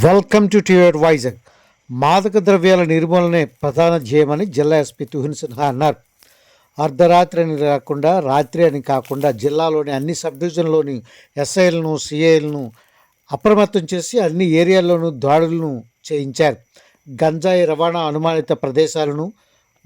Welcome to tear Vizag మాదక ద్రవ్యాల నిర్మూలనే ప్రధాన ధ్యేయమని జిల్లా ఎస్పీ తుహిన్ సిన్హా అన్నారు. అర్ధరాత్రి అని కాకుండా రాత్రి అని కాకుండా జిల్లాలోని అన్ని సబ్ డివిజన్లోని ఎస్ఐలను సిఐలను అప్రమత్తం చేసి అన్ని ఏరియాల్లోనూ దాడులను చేయించారు. గంజాయి రవాణా అనుమానిత ప్రదేశాలను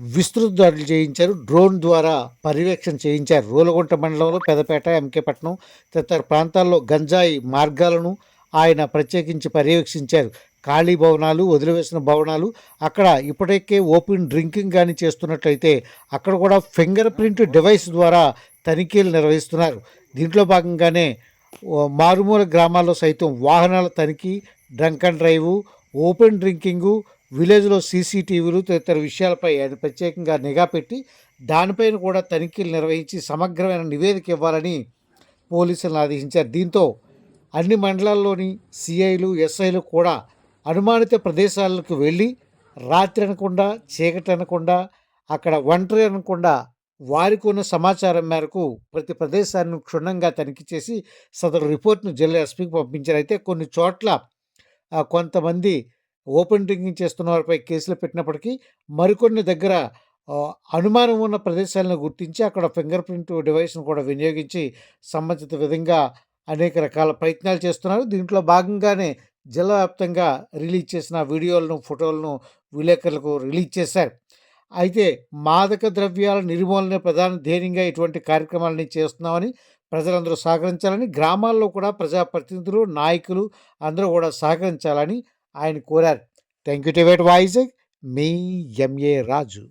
విస్తృత దాడులు చేయించారు. డ్రోన్ ద్వారా పర్యవేక్షణ చేయించారు. రోలగుంట మండలంలో పెదపేట ఎంకేపట్నం తదితర ప్రాంతాల్లో గంజాయి మార్గాలను ఆయన ప్రత్యేకించి పర్యవేక్షించారు. ఖాళీ భవనాలు వదిలివేసిన భవనాలు అక్కడ ఇప్పటికే ఓపెన్ డ్రింకింగ్ కానీ చేస్తున్నట్లయితే అక్కడ కూడా ఫింగర్ ప్రింట్ డివైస్ ద్వారా తనిఖీలు నిర్వహిస్తున్నారు. దీంట్లో భాగంగానే మారుమూల గ్రామాల్లో సైతం వాహనాల తనిఖీ drunk and drive open drinking విలేజ్లో సీసీటీవీలు తదితర విషయాలపై ఆయన ప్రత్యేకంగా నిఘా పెట్టి దానిపైన కూడా తనిఖీలు నిర్వహించి సమగ్రమైన నివేదిక ఇవ్వాలని పోలీసులను ఆదేశించారు. దీంతో అన్ని మండలాల్లోని సిఐలు ఎస్ఐలు కూడా అనుమానిత ప్రదేశాలకు వెళ్ళి రాత్రి అనకుండా చీకటి అనకుండా అక్కడ ఒంటరి అనకుండా వారికి ఉన్న సమాచారం మేరకు ప్రతి ప్రదేశాన్ని క్షుణ్ణంగా తనిఖీ చేసి సదరు రిపోర్ట్ను జిల్లా ఎస్పీకి పంపించారు. అయితే కొన్ని చోట్ల కొంతమంది ఓపెన్ డ్రింకింగ్ చేస్తున్న వారిపై కేసులు పెట్టినప్పటికీ మరికొన్ని దగ్గర అనుమానం ఉన్న ప్రదేశాలను గుర్తించి అక్కడ ఫింగర్ ప్రింట్ డివైస్ను కూడా వినియోగించి సంబంధిత విధంగా అనేక రకాల ప్రయత్నాలు చేస్తున్నారు. దీంట్లో భాగంగానే జిల్లా వ్యాప్తంగా రిలీజ్ చేసిన వీడియోలను ఫోటోలను విలేకరులకు రిలీజ్ చేశారు. అయితే మాదక ద్రవ్యాల నిర్మూలన ప్రధాన ధ్యేయంగా ఇటువంటి కార్యక్రమాలని చేస్తున్నామని ప్రజలందరూ సహకరించాలని గ్రామాల్లో కూడా ప్రజాప్రతినిధులు నాయకులు అందరూ కూడా సహకరించాలని ఆయన కోరారు. Thank you to wet voice me MA Raju.